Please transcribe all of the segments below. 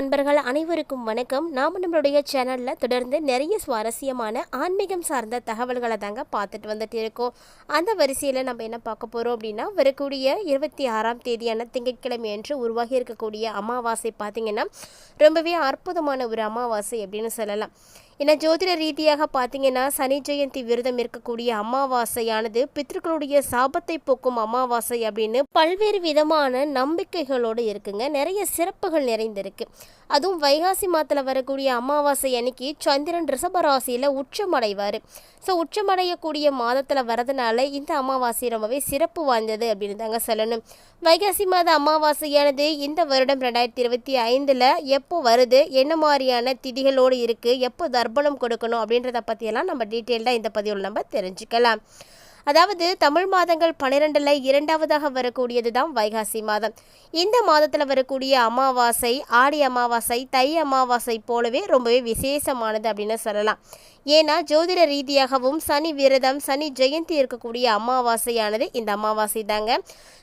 நண்பர்கள் அனைவருக்கும் வணக்கம். நாம் நம்மளுடைய சேனலில் தொடர்ந்து நிறைய சுவாரஸ்யமான ஆன்மீகம் சார்ந்த தகவல்களை தாங்க பார்த்துட்டு வந்துட்டு இருக்கோம். அந்த வரிசையில் நம்ம என்ன பார்க்க போகிறோம் அப்படின்னா வரக்கூடிய இருபத்தி ஆறாம் தேதியான திங்கட்கிழமை அன்று உருவாகி இருக்கக்கூடிய அமாவாசை பார்த்திங்கன்னா ரொம்பவே அற்புதமான ஒரு அமாவாசை அப்படின்னு சொல்லலாம். ஏன்னா ஜோதிட ரீதியாக பார்த்தீங்கன்னா சனி ஜெயந்தி விரதம் இருக்கக்கூடிய அமாவாசையானது பித்ருக்களுடைய சாபத்தை போக்கும் அமாவாசை அப்படின்னு பல்வேறு விதமான நம்பிக்கைகளோடு இருக்குங்க. நிறைய சிறப்புகள் நிறைந்திருக்கு. அதுவும் வைகாசி மாதத்தில் வரக்கூடிய அமாவாசை அன்னைக்கு சந்திரன் ரிஷபராசியில் உச்சமடைவார். ஸோ உச்சமடையக்கூடிய மாதத்தில் வரதுனால இந்த அமாவாசை ரொம்பவே சிறப்பு வாய்ந்தது அப்படின்னு தாங்க சொல்லணும். வைகாசி மாத அமாவாசையானது இந்த வருடம் ரெண்டாயிரத்தி இருபத்தி ஐந்தில் எப்போ வருது? என்ன மாதிரியான திதிகளோடு இருக்குது எப்போ தர்ப்பணம் கொடுக்கணும் அப்படின்றத பற்றியெல்லாம் நம்ம டீட்டெயில்டாக இந்த பதிவில் நம்ம தெரிஞ்சுக்கலாம். அதாவது தமிழ் மாதங்கள் பன்னிரெண்டில் இரண்டாவதாக வரக்கூடியது தான் வைகாசி மாதம். இந்த மாதத்தில் வரக்கூடிய அமாவாசை ஆடி அமாவாசை தை அமாவாசை போலவே ரொம்பவே விசேஷமானது அப்படின்னு சொல்லலாம். ஏன்னா ஜோதிட ரீதியாகவும் சனி விரதம் சனி ஜெயந்தி இருக்கக்கூடிய அமாவாசையானது இந்த அமாவாசை தாங்க.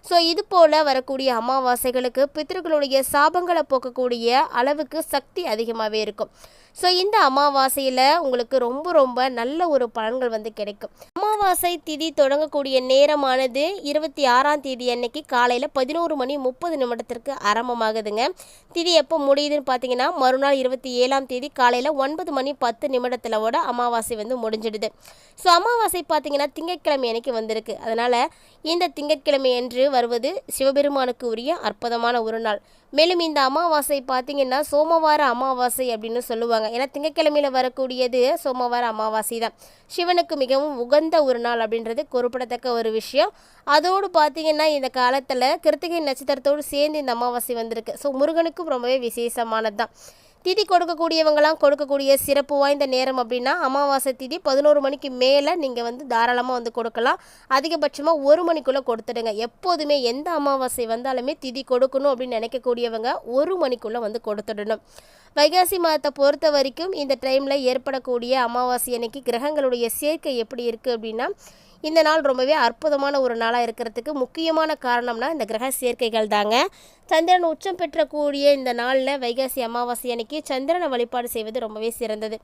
ஸோ இது போல் வரக்கூடிய அமாவாசைகளுக்கு பித்தர்களுடைய சாபங்களை போக்கக்கூடிய அளவுக்கு சக்தி அதிகமாகவே இருக்கும். ஸோ இந்த அமாவாசையில் உங்களுக்கு ரொம்ப ரொம்ப நல்ல ஒரு பலன்கள் வந்து கிடைக்கும். அமாவாசை திதி தொடங்கக்கூடிய நேரமானது இருபத்தி ஆறாம் தேதி அன்னைக்கு காலையில் பதினோரு மணி முப்பது நிமிடத்திற்கு ஆரம்பமாகுதுங்க. திதி எப்போ முடியுதுன்னு பார்த்தீங்கன்னா மறுநாள் இருபத்தி ஏழாம் தேதி காலையில் ஒன்பது மணி பத்து நிமிடத்திலோட அமாவாசை வந்து முடிஞ்சிடுது. ஸோ அமாவாசை பார்த்தீங்கன்னா திங்கட்கிழமை அன்னைக்கு வந்திருக்கு. அதனால் இந்த திங்கட்கிழமை என்று வருவது சிவபெருமானுக்கு உரிய அற்புதமான ஒரு நாள். மேலும் இந்த அமாவாசை பார்த்தீங்கன்னா சோமவார அமாவாசை அப்படின்னு சொல்லுவாங்க. ஏன்னா திங்கட்கிழமையில் வரக்கூடியது சோமவார அமாவாசை தான். சிவனுக்கு மிகவும் உகந்த ஒரு நாள் அப்படின்றது குறிப்பிடத்தக்க ஒரு விஷயம். அதோடு பார்த்தீங்கன்னா இந்த காலத்தில் கிருத்திகை நட்சத்திரத்தோடு சேர்ந்து இந்த அமாவாசை வந்திருக்கு. ஸோ முருகனுக்கும் ரொம்பவே விசேஷமானது தான் திதி கொடுக்கக்கூடியவங்களாம் கொடுக்கக்கூடிய சிறப்பு வாய்ந்த நேரம் அப்படின்னா அமாவாசை திதி பதினோரு மணிக்கு மேலே நீங்கள் வந்து தாராளமாக வந்து கொடுக்கலாம். அதிகபட்சமாக ஒரு மணிக்குள்ளே கொடுத்துடுங்க. எப்போதுமே எந்த அமாவாசை வந்தாலுமே திதி கொடுக்கணும் அப்படின்னு நினைக்கக்கூடியவங்க ஒரு மணிக்குள்ளே வந்து கொடுத்துடணும். வைகாசி மாதத்தை பொறுத்த வரைக்கும் இந்த டைமில் ஏற்படக்கூடிய அமாவாசை அன்னைக்கு கிரகங்களுடைய சேர்க்கை எப்படி இருக்குது அப்படின்னா இந்த நாள் ரொம்பவே அற்புதமான ஒரு நாளாக இருக்கிறதுக்கு முக்கியமான காரணம்னா இந்த கிரக சேர்க்கைகள் தாங்க. சந்திரன் உச்சம் பெற்றக்கூடிய இந்த நாளில் வைகாசி அமாவாசை அன்னைக்கு சந்திரனை வழிபாடு செய்வது ரொம்பவே சிறந்தது.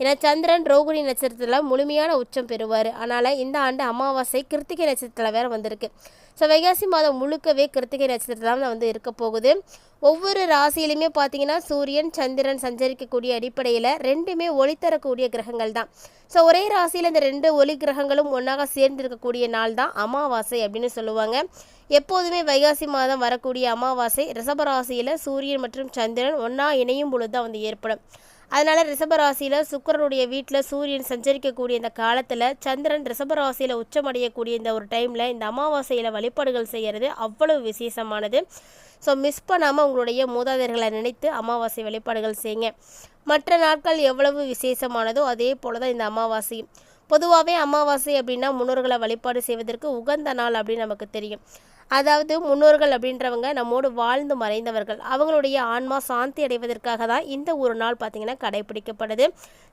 ஏன்னா சந்திரன் ரோகிணி நட்சத்திரத்தில் முழுமையான உச்சம் பெறுவார். அதனால் இந்த ஆண்டு அமாவாசை கிருத்திகை நட்சத்திரத்தில் வேறு வந்திருக்கு. ஸோ வைகாசி மாதம் முழுக்கவே கிருத்திகை நட்சத்திரத்தில் தான் வந்து இருக்க போகுது. ஒவ்வொரு ராசியிலுமே பார்த்தீங்கன்னா சூரியன் சந்திரன் சஞ்சரிக்கக்கூடிய அடிப்படையில் ரெண்டுமே ஒளி தரக்கூடிய கிரகங்கள் தான். ஸோ ஒரே ராசியில் இந்த ரெண்டு ஒளி கிரகங்களும் ஒன்றாக சேர்ந்து இருக்கக்கூடிய நாள் தான் அமாவாசை அப்படின்னு சொல்லுவாங்க. எப்போதுமே வைகாசி மாதம் வரக்கூடிய அமாவாசை ரிஷபராசியில் சூரியன் மற்றும் சந்திரன் ஒன்றா இணையும் பொழுது தான் வந்து ஏற்படும். அதனால் ரிஷபராசியில் சுக்கரனுடைய வீட்டில் சூரியன் சஞ்சரிக்கக்கூடிய இந்த காலத்தில் சந்திரன் ரிஷபராசியில் உச்சமடையக்கூடிய இந்த ஒரு டைமில் இந்த அமாவாசையில் வழிபாடுகள் செய்கிறது அவ்வளவு விசேஷமானது. ஸோ மிஸ் பண்ணாமல் உங்களுடைய மூதாதையர்களை நினைத்து அமாவாசை வழிபாடுகள் செய்யுங்க மற்ற நாட்கள் எவ்வளவு விசேஷமானதோ அதே போல தான் இந்த அமாவாசையும். பொதுவாகவே அமாவாசை அப்படின்னா முன்னோர்களை வழிபாடு செய்வதற்கு உகந்த நாள் அப்படின்னு நமக்கு தெரியும். அதாவது முன்னோர்கள் அப்படின்றவங்க நம்மோடு வாழ்ந்து மறைந்தவர்கள். அவங்களுடைய ஆன்மா சாந்தி அடைவதற்காக தான் இந்த ஒரு நாள் பார்த்திங்கன்னா கடைபிடிக்கப்படுது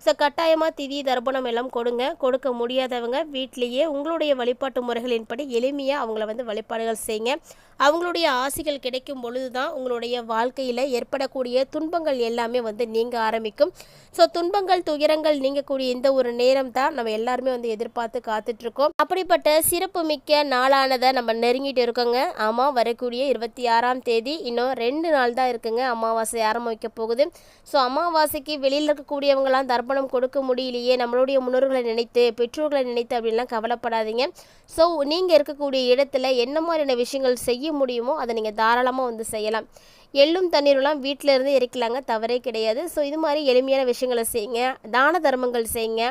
ஸோ கட்டாயமாக திதி தர்ப்பணம் எல்லாம் கொடுங்க. கொடுக்க முடியாதவங்க வீட்லேயே உங்களுடைய வழிபாட்டு முறைகளின்படி எளிமையாக அவங்கள வந்து வழிபாடுகள் செய்யுங்க அவங்களுடைய ஆசைகள் கிடைக்கும் பொழுது தான் உங்களுடைய வாழ்க்கையில் ஏற்படக்கூடிய துன்பங்கள் எல்லாமே வந்து நீங்க ஆரம்பிக்கும். ஸோ துன்பங்கள் துயரங்கள் நீங்கக்கூடிய இந்த ஒரு நேரம் தான் நம்ம எல்லாருமே வந்து எதிர்பார்த்து காத்துட்ருக்கோம் அப்படிப்பட்ட சிறப்பு மிக்க நாளானதை நம்ம நெருங்கிட்டு இருக்கோம். இருக்கோங்க. ஆமாம் வரக்கூடிய இருபத்தி ஆறாம் தேதி. இன்னும் ரெண்டு நாள் தான் இருக்குங்க. அமாவாசை ஆரம்பிக்க போகுது. ஸோ அமாவாசைக்கு வெளியில் இருக்கக்கூடியவங்களாம் தர்ப்பணம் கொடுக்க முடியலையே நம்மளுடைய முன்னோர்களை நினைத்து பெற்றோர்களை நினைத்து அப்படின்லாம் கவலைப்படாதீங்க. ஸோ நீங்கள் இருக்கக்கூடிய இடத்துல என்ன மாதிரியான விஷயங்கள் செய்ய முடியுமோ அதை நீங்கள் தாராளமாக வந்து செய்யலாம். எள்ளும் தண்ணீரெலாம் வீட்டில் இருந்து எரிக்கலாங்க தவறே கிடையாது. ஸோ இது மாதிரி எளிமையான விஷயங்களை செய்யுங்க தான தர்மங்கள் செய்யுங்க.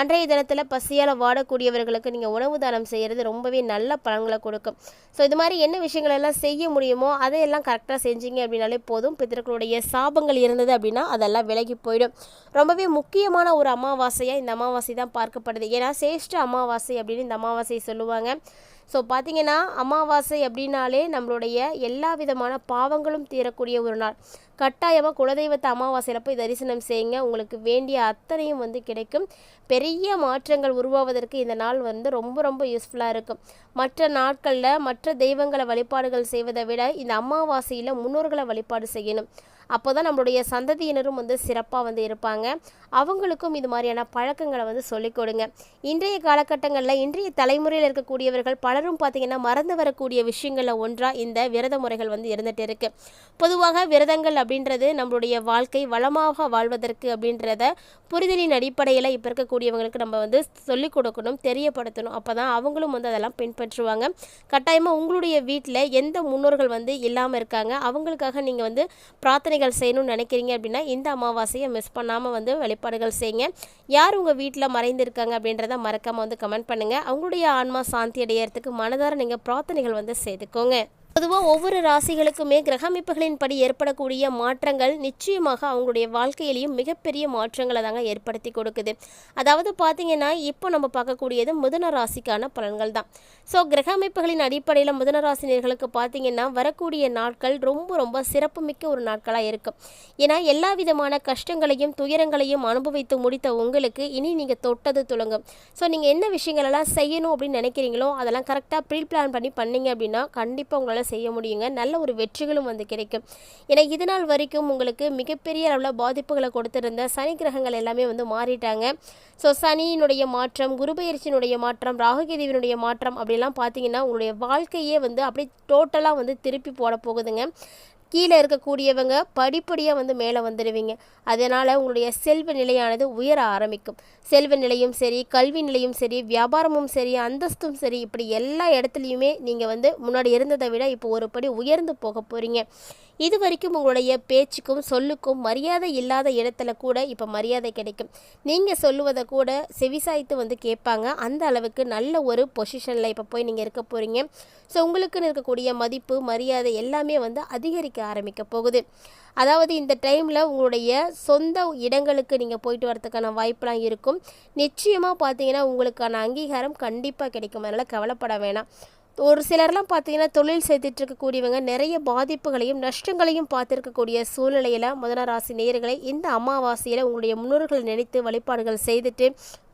அன்றைய தினத்தில் பசியால் வாடக்கூடியவர்களுக்கு நீங்கள் உணவு தானம் செய்கிறது ரொம்பவே நல்ல பலன்களை கொடுக்கும். ஸோ இது மாதிரி என்ன விஷயங்கள் எல்லாம் செய்ய முடியுமோ அதையெல்லாம் கரெக்டாக செஞ்சீங்க அப்படின்னாலே போதும். பித்தர்களுடைய சாபங்கள் இருந்தது அப்படின்னா அதெல்லாம் விலகி போயிடும். ரொம்பவே முக்கியமான ஒரு அமாவாசையாக இந்த அமாவாசை தான் பார்க்கப்படுது. ஏன்னா சேஷ்ட அமாவாசை அப்படின்னு இந்த அமாவாசையை சொல்லுவாங்க. ஸோ பார்த்தீங்கன்னா அமாவாசை அப்படின்னாலே நம்மளுடைய எல்லா விதமான பாவங்களும் தீரக்கூடிய ஒரு நாள். கட்டாயமாக குலதெய்வத்தை அமாவாசையில் போய் தரிசனம் செய்யுங்க. உங்களுக்கு வேண்டிய அத்தனையும் வந்து கிடைக்கும். பெரிய மாற்றங்கள் உருவாவதற்கு இந்த நாள் வந்து ரொம்ப ரொம்ப யூஸ்ஃபுல்லாக இருக்கும். மற்ற நாட்களில் மற்ற தெய்வங்களை வழிபாடுகள் செய்வதை விட இந்த அமாவாசையில் முன்னோர்களை வழிபாடு செய்யணும். அப்போ தான் நம்மளுடைய சந்ததியினரும் வந்து சிறப்பாக வந்து இருப்பாங்க. அவங்களுக்கும் இது மாதிரியான பழக்கங்களை வந்து சொல்லிக் கொடுங்க. இன்றைய காலகட்டங்களில் இன்றைய தலைமுறையில் இருக்கக்கூடியவர்கள் பலரும் பார்த்திங்கன்னா மறந்து வரக்கூடிய விஷயங்களில் ஒன்றாக இந்த விரத முறைகள் வந்து இருந்துகிட்டு இருக்குது பொதுவாக விரதங்கள் அப்படின்றது நம்மளுடைய வாழ்க்கை வளமாக வாழ்வதற்கு அப்படின்றத புரிதலின் அடிப்படையில் இப்போ இருக்கக்கூடியவங்களுக்கு நம்ம வந்து சொல்லிக் கொடுக்கணும் தெரியப்படுத்தணும். அப்போ தான் அவங்களும் வந்து அதெல்லாம் பின்பற்றுவாங்க. கட்டாயமாக உங்களுடைய வீட்டில் எந்த முன்னோர்கள் வந்து இல்லாமல் இருக்காங்க அவங்களுக்காக நீங்கள் வந்து பிரார்த்தனை பிரார்த்தனைகள் செய்யணும்னு நினைக்கிறீங்க அப்படின்னா இந்த அமாவாசையை மிஸ் பண்ணாமல் வந்து வழிபாடுகள் செய்யுங்க. யார் உங்கள் வீட்டில் மறைந்திருக்காங்க அப்படின்றத மறக்காமல் வந்து கமெண்ட் பண்ணுங்கள் அவங்களுடைய ஆன்மா சாந்தி அடையறதுக்கு மனதார நீங்கள் பிரார்த்தனைகள் வந்து செய்துக்கோங்க. பொதுவாக ஒவ்வொரு ராசிகளுக்குமே கிரகமைப்புகளின் படி ஏற்படக்கூடிய மாற்றங்கள் நிச்சயமாக அவங்களுடைய வாழ்க்கையிலையும் மிகப்பெரிய மாற்றங்களை தாங்க ஏற்படுத்தி கொடுக்குது. அதாவது பார்த்தீங்கன்னா இப்போ நம்ம பார்க்கக்கூடியது முதன ராசிக்கான பலன்கள் தான். ஸோ கிரகமைப்புகளின் அடிப்படையில் முதன ராசினியர்களுக்கு பார்த்தீங்கன்னா வரக்கூடிய நாட்கள் ரொம்ப ரொம்ப சிறப்புமிக்க ஒரு நாட்களாக இருக்கும். ஏன்னா எல்லா விதமான கஷ்டங்களையும் துயரங்களையும் அனுபவித்து முடித்த உங்களுக்கு இனி நீங்கள் தொட்டது துளங்கும் ஸோ நீங்கள் என்ன விஷயங்களெல்லாம் செய்யணும் அப்படின்னு நினைக்கிறீங்களோ அதெல்லாம் கரெக்டாக ப்ரீ பிளான் பண்ணி பண்ணீங்க அப்படின்னா கண்டிப்பாக உங்களால் செய்ய முடியுங்க. நல்ல ஒரு வெற்றிகளும் வந்து கிடைக்கும். ஏன்னா இது நாள் வரைக்கும் உங்களுக்கு மிகப்பெரிய அளவில் பாதிப்புகளை கொடுத்துருந்த சனி கிரகங்கள் எல்லாமே வந்து மாறிட்டாங்க. ஸோ சனியினுடைய மாற்றம் குரு பயிற்சியினுடைய மாற்றம் ராகுகேதுவினுடைய மாற்றம் அப்படிலாம் பார்த்தீங்கன்னா உங்களுடைய வாழ்க்கையே வந்து அப்படியே டோட்டலாக வந்து திருப்பி போட போகுதுங்க. கீழே இருக்கக்கூடியவங்க படிப்படியாக வந்து மேலே வந்துடுவீங்க அதனால் உங்களுடைய செல்வ நிலையானது உயர ஆரம்பிக்கும். செல்வ நிலையும் சரி கல்வி நிலையும் சரி வியாபாரமும் சரி அந்தஸ்தும் சரி இப்படி எல்லா இடத்துலையுமே நீங்கள் வந்து முன்னாடி இருந்ததை விட இப்போ ஒரு படி உயர்ந்து போக போகிறீங்க இது வரைக்கும் உங்களுடைய பேச்சுக்கும் சொல்லுக்கும் மரியாதை இல்லாத இடத்துல கூட இப்போ மரியாதை கிடைக்கும். நீங்கள் சொல்லுவதை கூட செவிசாய்த்து வந்து கேட்பாங்க. அந்த அளவுக்கு நல்ல ஒரு பொசிஷனில் இப்போ போய் நீங்கள் இருக்க போகிறீங்க ஸோ உங்களுக்குன்னு இருக்கக்கூடிய மதிப்பு மரியாதை எல்லாமே வந்து அதிகரிக்க ஆரம்பிக்க போகுது. அதாவது இந்த டைமில் உங்களுடைய சொந்த இடங்களுக்கு நீங்கள் போயிட்டு வரதுக்கான வாய்ப்பெலாம் இருக்கும். நிச்சயமாக பார்த்தீங்கன்னா உங்களுக்கான அங்கீகாரம் கண்டிப்பாக கிடைக்கும். அதனால் கவலைப்பட வேணாம். ஒரு சிலர்லாம் பார்த்தீங்கன்னா தொழில் செய்துட்டு இருக்கக்கூடியவங்க நிறைய பாதிப்புகளையும் நஷ்டங்களையும் பார்த்துருக்கக்கூடிய சூழ்நிலையில் முதன ராசி நேர்களை இந்த அமாவாசையில் உங்களுடைய முன்னோர்கள் நினைத்து வழிபாடுகள் செய்துட்டு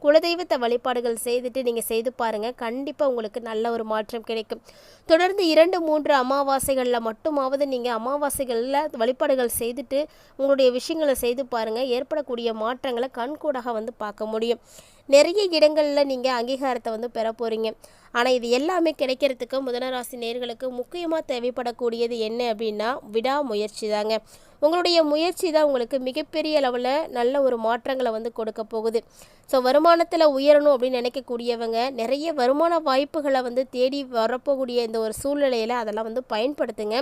குலதெய்வத்தை வழிபாடுகள் செய்துட்டு நீங்கள் செய்து பாருங்கள் கண்டிப்பாக உங்களுக்கு நல்ல ஒரு மாற்றம் கிடைக்கும். தொடர்ந்து இரண்டு மூன்று அமாவாசைகளில் மட்டுமாவது நீங்கள் அமாவாசைகளில் வழிபாடுகள் செய்துட்டு உங்களுடைய விஷயங்களை செய்து பாருங்கள் ஏற்படக்கூடிய மாற்றங்களை கண்கூடாக வந்து பார்க்க முடியும். நிறைய இடங்களில் நீங்கள் அங்கீகாரத்தை வந்து பெற போகிறீங்க ஆனால் இது எல்லாமே கிடைக்கிறதுக்கு முதனராசி நேர்களுக்கு முக்கியமாக தேவைப்படக்கூடியது என்ன அப்படின்னா விடாமுயற்சி தாங்க. உங்களுடைய முயற்சி தான் உங்களுக்கு மிகப்பெரிய அளவில் நல்ல ஒரு மாற்றங்களை வந்து கொடுக்க போகுது. ஸோ வருமானத்தில் உயரணும் அப்படின்னு நினைக்கக்கூடியவங்க நிறைய வருமான வாய்ப்புகளை வந்து தேடி வரப்போகக்கூடிய இந்த ஒரு சூழ்நிலையில் அதெல்லாம் வந்து பயன்படுத்துங்க.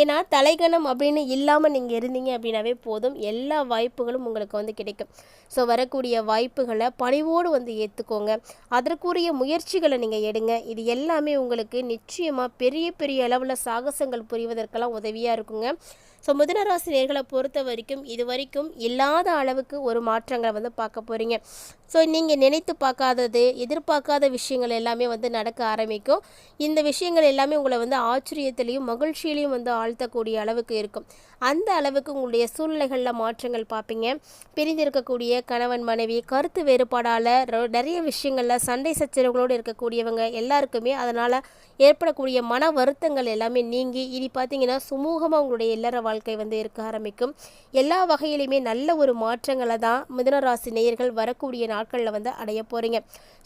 ஏன்னா தலைகணம் அப்படின்னு இல்லாமல் நீங்கள் இருந்தீங்க அப்படின்னாவே போதும். எல்லா வாய்ப்புகளும் உங்களுக்கு வந்து கிடைக்கும். ஸோ வரக்கூடிய வாய்ப்புகளை பணிவோடு வந்து ஏற்றுக்கோங்க அதற்குரிய முயற்சிகளை நீங்கள் எடுங்க. இது எல்லாமே உங்களுக்கு நிச்சயமாக பெரிய பெரிய அளவில் சாகசங்கள் புரிவதற்கெல்லாம் உதவியாக இருக்குங்க. ஸோ மிதுனராசி நேர்களை பொறுத்த வரைக்கும் இது வரைக்கும் இல்லாத அளவுக்கு ஒரு மாற்றங்களை வந்து பார்க்க போகிறீங்க ஸோ நீங்கள் நினைத்து பார்க்காதது எதிர்பார்க்காத விஷயங்கள் எல்லாமே வந்து நடக்க ஆரம்பிக்கும். இந்த விஷயங்கள் எல்லாமே உங்களை வந்து ஆச்சரியத்திலையும் மகிழ்ச்சியிலையும் வந்து ஆழ்த்தக்கூடிய அளவுக்கு இருக்கும். அந்த அளவுக்கு உங்களுடைய சூழ்நிலைகளில் மாற்றங்கள் பார்ப்பீங்க. பிரிந்திருக்கக்கூடிய கணவன் மனைவி கருத்து வேறுபாடால் நிறைய விஷயங்களில் சண்டை சச்சரவுகளோடு இருக்கக்கூடியவங்க எல்லாருக்குமே அதனால் ஏற்படக்கூடிய மன வருத்தங்கள் எல்லாமே நீங்கி இனி பார்த்தீங்கன்னா சுமூகமாக உங்களுடைய இல்லற வாழ்க்கை வந்து இருக்க ஆரம்பிக்கும். எல்லா வகையிலுமே நல்ல ஒரு மாற்றங்களை தான் மிதுனராசி நேயர்கள் வரக்கூடிய நாட்களில் வந்து அடைய போகிறீங்க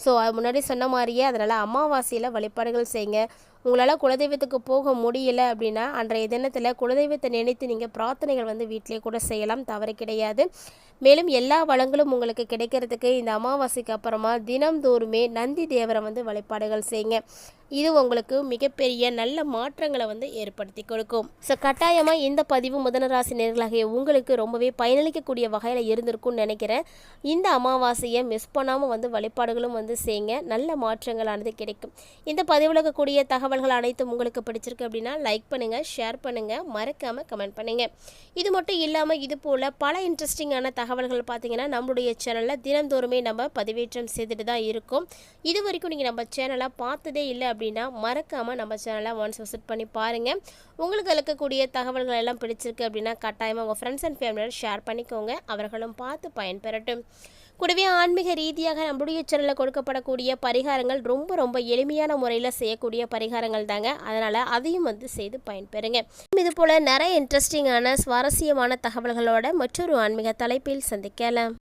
ஸோ முன்னாடி சொன்ன மாதிரியே அதனால் அமாவாசையில் வழிபாடுகள் செய்யுங்க. உங்களால் குலதெய்வத்துக்கு போக முடியல அப்படின்னா அன்றைய தினத்தில் குலதெய்வத்தை நினைத்து நீங்கள் பிரார்த்தனைகள் வந்து வீட்டிலே கூட செய்யலாம் தவறு கிடையாது. மேலும் எல்லா வளங்களும் உங்களுக்கு கிடைக்கிறதுக்கு இந்த அமாவாசைக்கு அப்புறமா தினம்தோறுமே நந்தி தேவரை வந்து வழிபாடுகள் செய்யுங்க. இது உங்களுக்கு மிகப்பெரிய நல்ல மாற்றங்களை வந்து ஏற்படுத்தி கொடுக்கும். ஸோ கட்டாயமாக இந்த பதிவு முதனராசி நேர்களாகிய உங்களுக்கு ரொம்பவே பயனளிக்கக்கூடிய வகையில் இருந்திருக்கும்னு நினைக்கிறேன். இந்த அமாவாசையை மிஸ் பண்ணாமல் வந்து வழிபாடுகளும் வந்து செய்யுங்க. நல்ல மாற்றங்களானது கிடைக்கும். இந்த பதிவில் இருக்கக்கூடிய தகவல்கள் அனைத்தும் உங்களுக்கு பிடிச்சிருக்கு அப்படின்னா லைக் பண்ணுங்கள் ஷேர் பண்ணுங்கள் மறக்காமல் கமெண்ட் பண்ணுங்கள் இது மட்டும் இல்லாமல் இது போல் பல இன்ட்ரெஸ்டிங்கான தகவல்கள் பார்த்தீங்கன்னா நம்மளுடைய சேனலில் தினந்தோறுமே நம்ம பதிவேற்றம் செய்துட்டு தான் இருக்கும். இது வரைக்கும் நீங்கள் நம்ம சேனலை பார்த்ததே இல்லை அப்படின்னா மறக்காமல் நம்ம சேனலை ஒன்ஸ் விசிட் பண்ணி பாருங்கள் உங்களுக்கு இருக்கக்கூடிய தகவல்கள் எல்லாம் பிடிச்சிருக்கு அப்படின்னா கட்டாயமாக உங்கள் ஃப்ரெண்ட்ஸ் அண்ட் ஃபேமிலியோட ஷேர் பண்ணிக்கோங்க. அவர்களும் பார்த்து பயன்பெறட்டும். கூடவே ஆன்மீக ரீதியாக நம்முடைய சேனலில் கொடுக்கப்படக்கூடிய பரிகாரங்கள் ரொம்ப ரொம்ப எளிமையான முறையில் செய்யக்கூடிய பரிகாரங்கள் தாங்க. அதனால் அதையும் வந்து செய்து பயன்பெறுங்க. இது போல் நிறைய இன்ட்ரெஸ்டிங்கான சுவாரஸ்யமான தகவல்களோட மற்றொரு ஆன்மீக தலைப்பில் சந்திக்கலாம்.